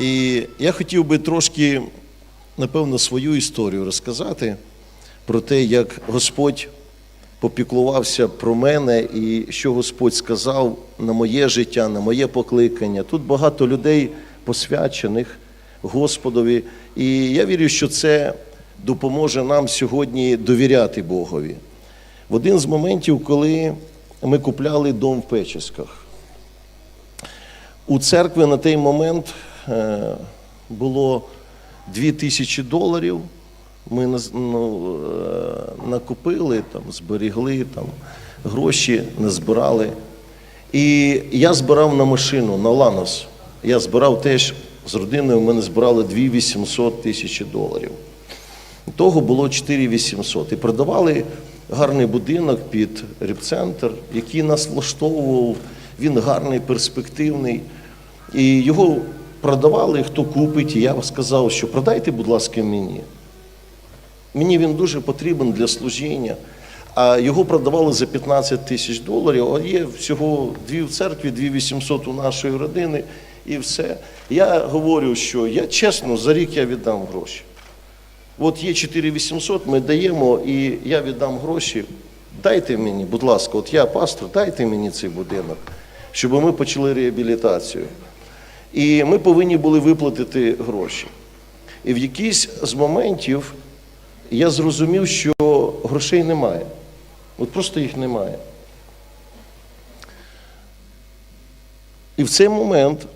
І я хотів би трошки, напевно, свою історію розказати про те, як Господь попіклувався про мене і що Господь сказав на моє життя, на моє покликання. Тут багато людей посвячених Господові. І я вірю, що це допоможе нам сьогодні довіряти Богові. В один з моментів, коли ми купляли дом в Печесках, у церкви на той момент було 2 тисячі доларів. Ми ну, е, накупили, там, зберігли там, гроші, назбирали. І я збирав на машину, на Ланос. Я збирав теж з родиною, ми збирали 2 800 тисячі доларів. Того було 4800. І продавали гарний будинок під репцентр, який нас влаштовував. Він гарний, перспективний. І його продавали, хто купить. І я сказав, що продайте, будь ласка, мені. Мені він дуже потрібен для служіння. А його продавали за 15 тисяч доларів, а є всього дві в церкві, дві 800 у нашої родини і все. Я говорю, що я чесно, за рік я віддам гроші. От є 4800, ми даємо, і я віддам гроші. Дайте мені, будь ласка, от я пастор, дайте мені цей будинок, щоб ми почали реабілітацію. І ми повинні були виплатити гроші. І в якийсь з моментів я зрозумів, що грошей немає. От просто їх немає. І в цей момент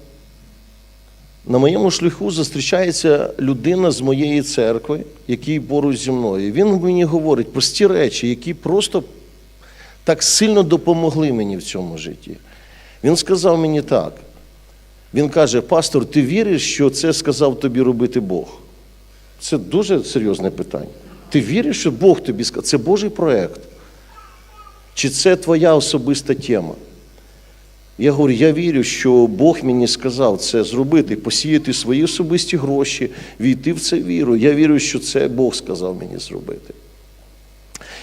на моєму шляху зустрічається людина з моєї церкви, який поруч зі мною. Він мені говорить прості речі, які просто так сильно допомогли мені в цьому житті. Він сказав мені так. Він каже: Пастор, ти віриш, що це сказав тобі робити Бог? Це дуже серйозне питання. Ти віриш, що Бог тобі сказав? Це Божий проєкт. Чи це твоя особиста тема? Я говорю, я вірю, що Бог мені сказав це зробити, посіяти свої особисті гроші, війти в це віру. Я вірю, що це Бог сказав мені зробити.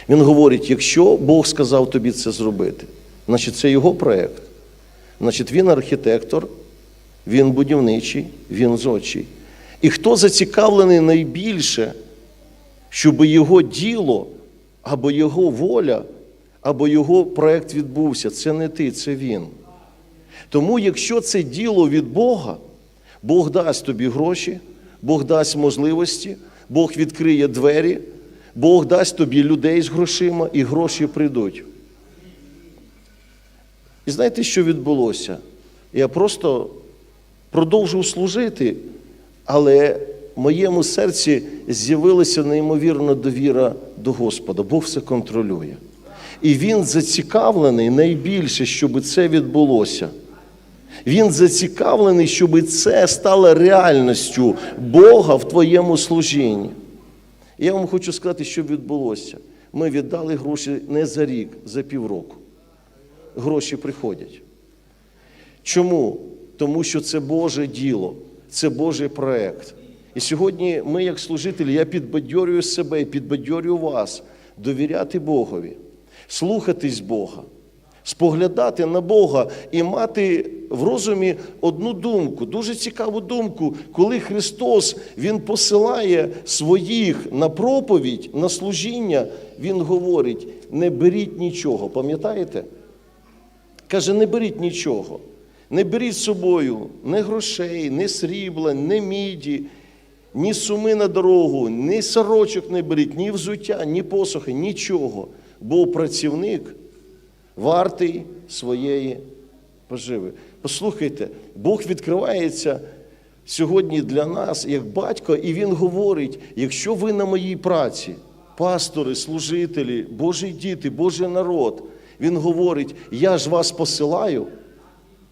Він говорить: якщо Бог сказав тобі це зробити, значить це його проєкт. Значить, він архітектор, він будівничий, він зодчий. І хто зацікавлений найбільше, щоб його діло або його воля, або його проєкт відбувся, це не ти, це він. Тому, якщо це діло від Бога, Бог дасть тобі гроші, Бог дасть можливості, Бог відкриє двері, Бог дасть тобі людей з грошима, і гроші прийдуть. І знаєте, що відбулося? Я просто продовжив служити, але в моєму серці з'явилася неймовірна довіра до Господа. Бог все контролює. І він зацікавлений найбільше, щоб це відбулося. Він зацікавлений, щоб це стало реальністю Бога в твоєму служінні. Я вам хочу сказати, що відбулося. Ми віддали гроші не за рік, за півроку. Гроші приходять. Чому? Тому що це Боже діло, це Божий проект. І сьогодні ми, як служителі, я підбадьорюю себе і підбадьорюю вас довіряти Богові, слухатись Бога, споглядати на Бога і мати в розумі одну думку, дуже цікаву думку, коли Христос Він посилає своїх на проповідь, на служіння, Він говорить: не беріть нічого, пам'ятаєте? Каже, не беріть нічого. Не беріть з собою ні грошей, ні срібла, ні міді, ні суми на дорогу, ні сорочок не беріть, ні взуття, ні посохи, нічого. Бо працівник вартий своєї поживи. Послухайте, Бог відкривається сьогодні для нас як батько, і Він говорить: якщо ви на моїй праці, пастори, служителі, Божі діти, Божий народ, Він говорить: я ж вас посилаю.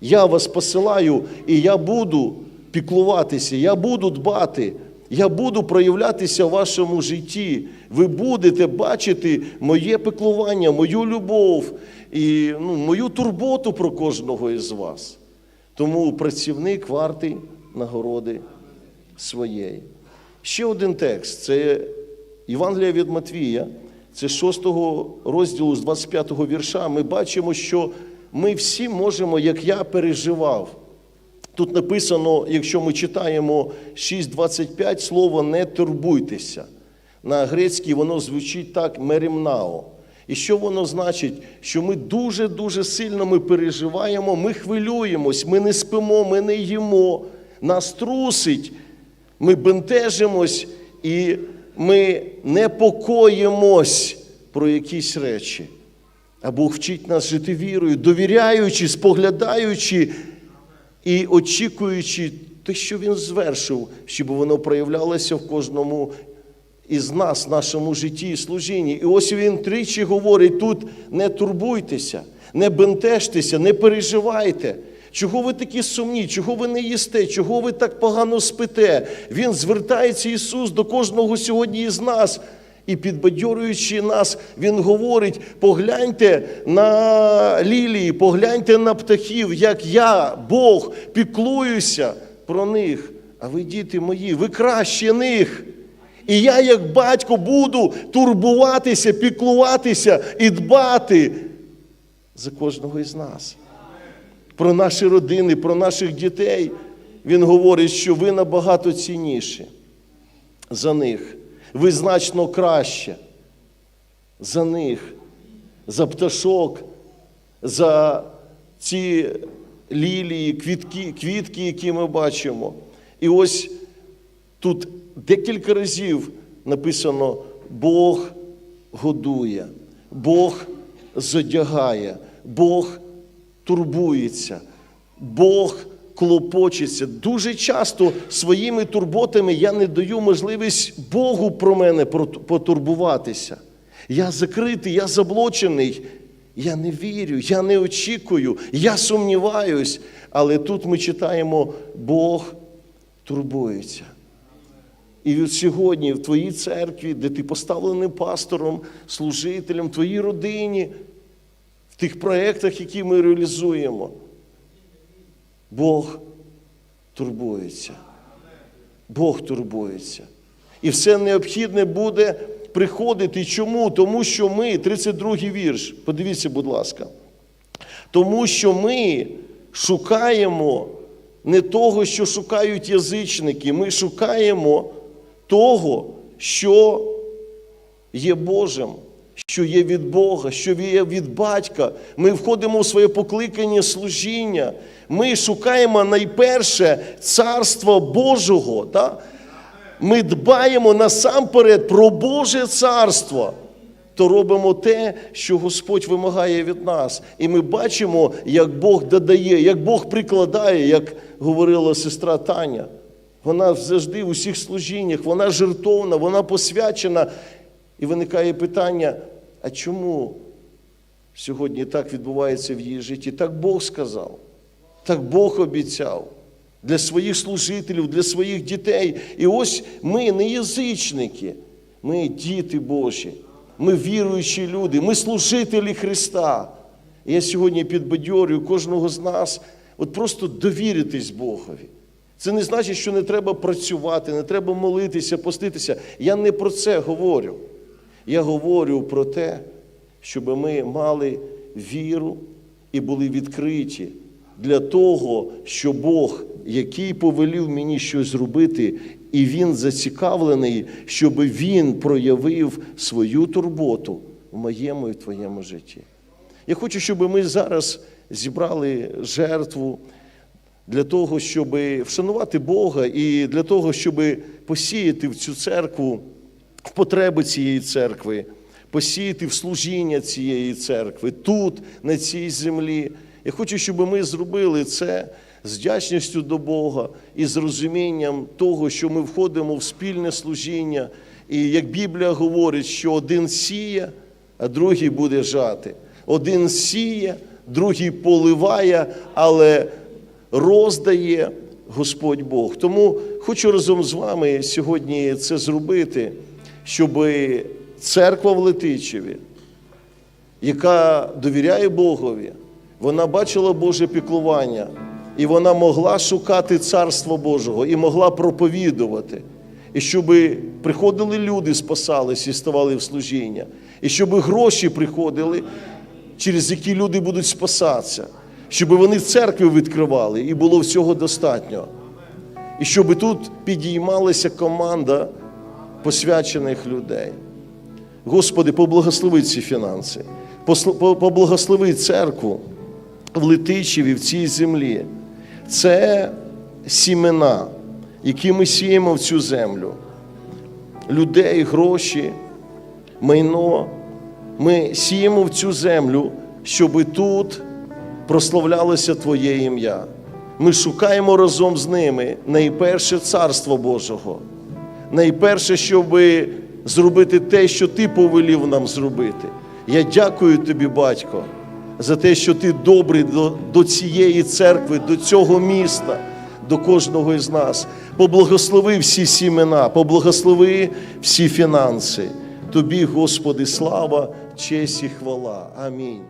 Я вас посилаю, і я буду піклуватися, я буду дбати, я буду проявлятися в вашому житті. Ви будете бачити моє піклування, мою любов і ну, мою турботу про кожного із вас. Тому працівник вартий нагороди своєї. Ще один текст це Євангелія від Матвія, це 6 розділу з 25 вірша. Ми бачимо, що ми всі можемо, як я переживав, Тут написано, якщо ми читаємо 6.25, слово не турбуйтеся. На грецькій воно звучить так мерімнао. І що воно значить? Що ми дуже-дуже сильно ми переживаємо, ми хвилюємось, ми не спимо, ми не їмо, нас трусить, ми бентежимось і ми непокоїмось про якісь речі. А Бог вчить нас жити вірою, довіряючи, споглядаючи і очікуючи те, що Він звершив, щоб воно проявлялося в кожному із нас, нашому житті і служінні. І ось він тричі говорить: тут не турбуйтеся, не бентежтеся, не переживайте. Чого ви такі сумні? Чого ви не їсте? Чого ви так погано спите? Він звертається Ісус до кожного сьогодні із нас. І підбадьорюючи нас, Він говорить: погляньте на лілії, погляньте на птахів, як я, Бог, піклуюся про них. А ви, діти мої, ви краще них. І я, як батько, буду турбуватися, піклуватися і дбати за кожного із нас. Про наші родини, про наших дітей. Він говорить, що ви набагато цінніші за них. Ви значно краще за них, за пташок, за ці лілії, квітки, квітки, які ми бачимо. І ось тут декілька разів написано: Бог годує, Бог зодягає, Бог турбується, Бог клопочеться. Дуже часто своїми турботами я не даю можливість Богу про мене потурбуватися. Я закритий, я заблочений. Я не вірю, я не очікую, я сумніваюсь. Але тут ми читаємо, Бог турбується. І от сьогодні в твоїй церкві, де ти поставлений пастором, служителем, в твоїй родині, в тих проєктах, які ми реалізуємо, Бог турбується. Бог турбується. І все необхідне буде приходити. Чому? Тому що ми, 32-й вірш, подивіться, будь ласка. Тому що ми шукаємо не того, що шукають язичники, ми шукаємо того, що є Божим, що є від Бога, що є від батька. Ми входимо в своє покликання служіння. Ми шукаємо найперше царство Божого. Так? Ми дбаємо насамперед про Боже царство. То робимо те, що Господь вимагає від нас. І ми бачимо, як Бог додає, як Бог прикладає, як говорила сестра Таня. Вона завжди в усіх служіннях, вона жертовна, вона посвячена. І виникає питання: а чому сьогодні так відбувається в її житті? Так Бог сказав, так Бог обіцяв для своїх служителів, для своїх дітей. І ось ми не язичники, ми діти Божі, ми віруючі люди, ми служителі Христа. І я сьогодні підбадьорюю кожного з нас от просто довіритись Богові. Це не значить, що не треба працювати, не треба молитися, поститися. Я не про це говорю. Я говорю про те, щоб ми мали віру і були відкриті для того, що Бог, який повелів мені щось зробити, і Він зацікавлений, щоб Він проявив свою турботу в моєму і твоєму житті. Я хочу, щоб ми зараз зібрали жертву для того, щоб вшанувати Бога і для того, щоб посіяти в цю церкву в потреби цієї церкви, посіяти в служіння цієї церкви тут, на цій землі. Я хочу, щоб ми зробили це з вдячністю до Бога і з розумінням того, що ми входимо в спільне служіння. І як Біблія говорить, що один сіє, а другий буде жати. Один сіє, другий поливає, але роздає Господь Бог. Тому хочу разом з вами сьогодні це зробити, щоб церква в Летичеві, яка довіряє Богові, вона бачила Боже піклування, і вона могла шукати Царство Божого і могла проповідувати. І щоб приходили люди, спасались і ставали в служіння, і щоб гроші приходили, через які люди будуть спасатися. щоб вони церкви відкривали і було всього достатньо. І щоб тут підіймалася команда посвячених людей. Господи, поблагослови ці фінанси, поблагослови церкву в Летичеві, в цій землі. Це сімена, які ми сіємо в цю землю. Людей, гроші, майно. Ми сіємо в цю землю, щоб тут прославлялося Твоє ім'я. Ми шукаємо разом з ними найперше Царство Божого. Найперше, щоб зробити те, що Ти повелів нам зробити. Я дякую тобі, батько, за те, що ти добрий до, до цієї церкви, до цього міста, до кожного із нас. Поблагослови всі сімена, поблагослови всі фінанси. Тобі, Господи, слава, честь і хвала. Амінь.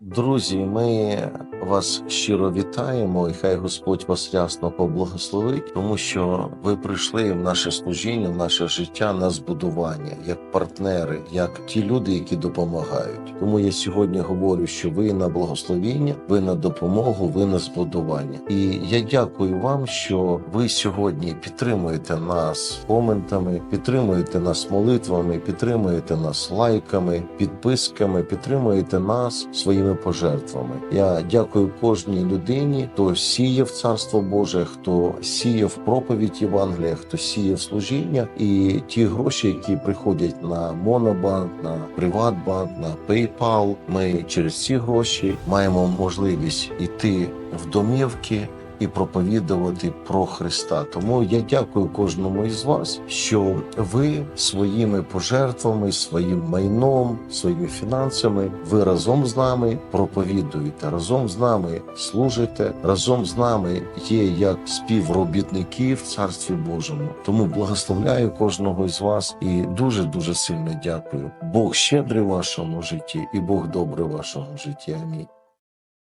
Друзі, ми вас щиро вітаємо, і хай Господь вас рясно поблагословить, тому що ви прийшли в наше служіння, в наше життя на збудування, як партнери, як ті люди, які допомагають. Тому я сьогодні говорю, що ви на благословіння, ви на допомогу, ви на збудування. І я дякую вам, що ви сьогодні підтримуєте нас коментами, підтримуєте нас молитвами, підтримуєте нас лайками, підписками, підтримуєте нас своїми пожертвами. Я дякую кожній людині, хто сіє в царство Боже, хто сіє в проповідь Євангелія, хто сіє в служіння, і ті гроші, які приходять на Монобанк, на Приватбанк, на PayPal, Ми через ці гроші маємо можливість іти в домівки і проповідувати про Христа. Тому я дякую кожному із вас, що ви своїми пожертвами, своїм майном, своїми фінансами, ви разом з нами проповідуєте, разом з нами служите, разом з нами є як співробітники в Царстві Божому. Тому благословляю кожного із вас і дуже дуже сильно дякую. Бог щедрий в вашому житті, і Бог добрий в вашому житті. Амінь.